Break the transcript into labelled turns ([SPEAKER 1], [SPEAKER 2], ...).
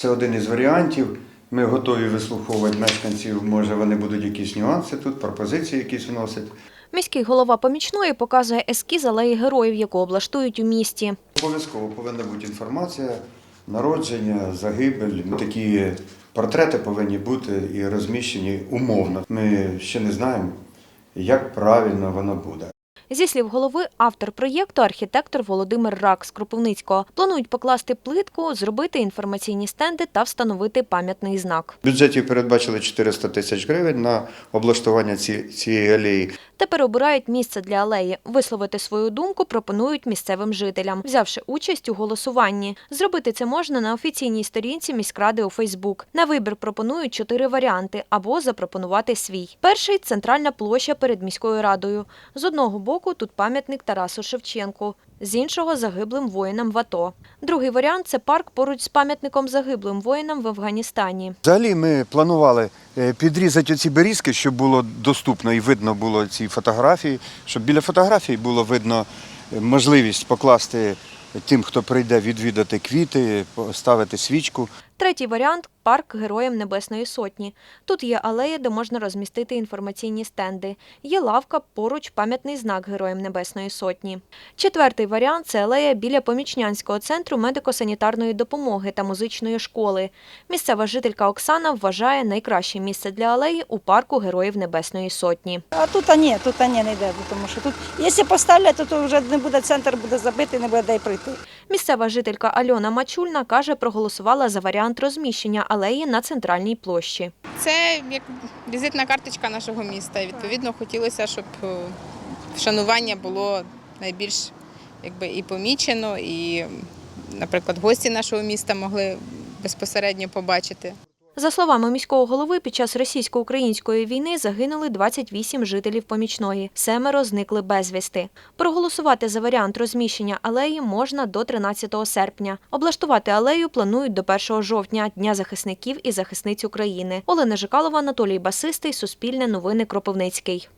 [SPEAKER 1] Це один із варіантів. Ми готові вислуховувати мешканців. Може, вони будуть якісь нюанси тут, пропозиції якісь вносять.
[SPEAKER 2] Міський голова помічної показує ескіз алеї героїв, яку облаштують у місті.
[SPEAKER 1] Обов'язково повинна бути інформація, народження, загибель. Такі портрети повинні бути і розміщені умовно. Ми ще не знаємо, як правильно воно буде.
[SPEAKER 2] Зі слів голови, автор проєкту архітектор Володимир Рак з Кропивницького. Планують покласти плитку, зробити інформаційні стенди та встановити пам'ятний знак.
[SPEAKER 1] В бюджеті передбачили 400 тисяч гривень на облаштування ці- цієї алеї.
[SPEAKER 2] Тепер обирають місце для алеї. Висловити свою думку пропонують місцевим жителям, взявши участь у голосуванні. Зробити це можна на офіційній сторінці міськради у Фейсбук. На вибір пропонують чотири варіанти або запропонувати свій. Перший центральна площа перед міською радою. З одного боку тут пам'ятник Тарасу Шевченку. З іншого загиблим воїнам в АТО. Другий варіант це парк поруч з пам'ятником загиблим воїнам в Афганістані.
[SPEAKER 1] Взагалі ми планували е, підрізати оці берізки, щоб було доступно і видно було ці фотографії, щоб біля фотографій було видно е, можливість покласти тим, хто прийде відвідати квіти, поставити свічку.
[SPEAKER 2] Третій варіант парк Героям Небесної Сотні. Тут є алея, де можна розмістити інформаційні стенди. Є лавка, поруч пам'ятний знак Героям Небесної Сотні. Четвертий варіант це алея біля помічнянського центру медико-санітарної допомоги та музичної школи. Місцева жителька Оксана вважає найкраще місце для алеї у парку Героїв Небесної Сотні.
[SPEAKER 3] А тут а ні, тут а ні, не йде, тому що тут, якщо поставлять, то, то вже не буде центр, буде забитий, не буде де й пройти.
[SPEAKER 2] Місцева жителька Альона Мачульна каже, проголосувала за варіант розміщення алеї на центральній площі.
[SPEAKER 4] Це як візитна карточка нашого міста. Відповідно хотілося, щоб е, вшанування було найбільш якби, і помічено, і, наприклад, гості нашого міста могли безпосередньо побачити.
[SPEAKER 2] За словами міського голови, під час російсько-української війни загинули 28 жителів помічної, семеро зникли безвісти. Проголосувати за варіант розміщення алеї можна до 13 серпня. Облаштувати алею планують до 1 жовтня, Дня захисників і захисниць України. Олена Жикалова, Анатолій Басистий, Суспільне новини Кропивницький.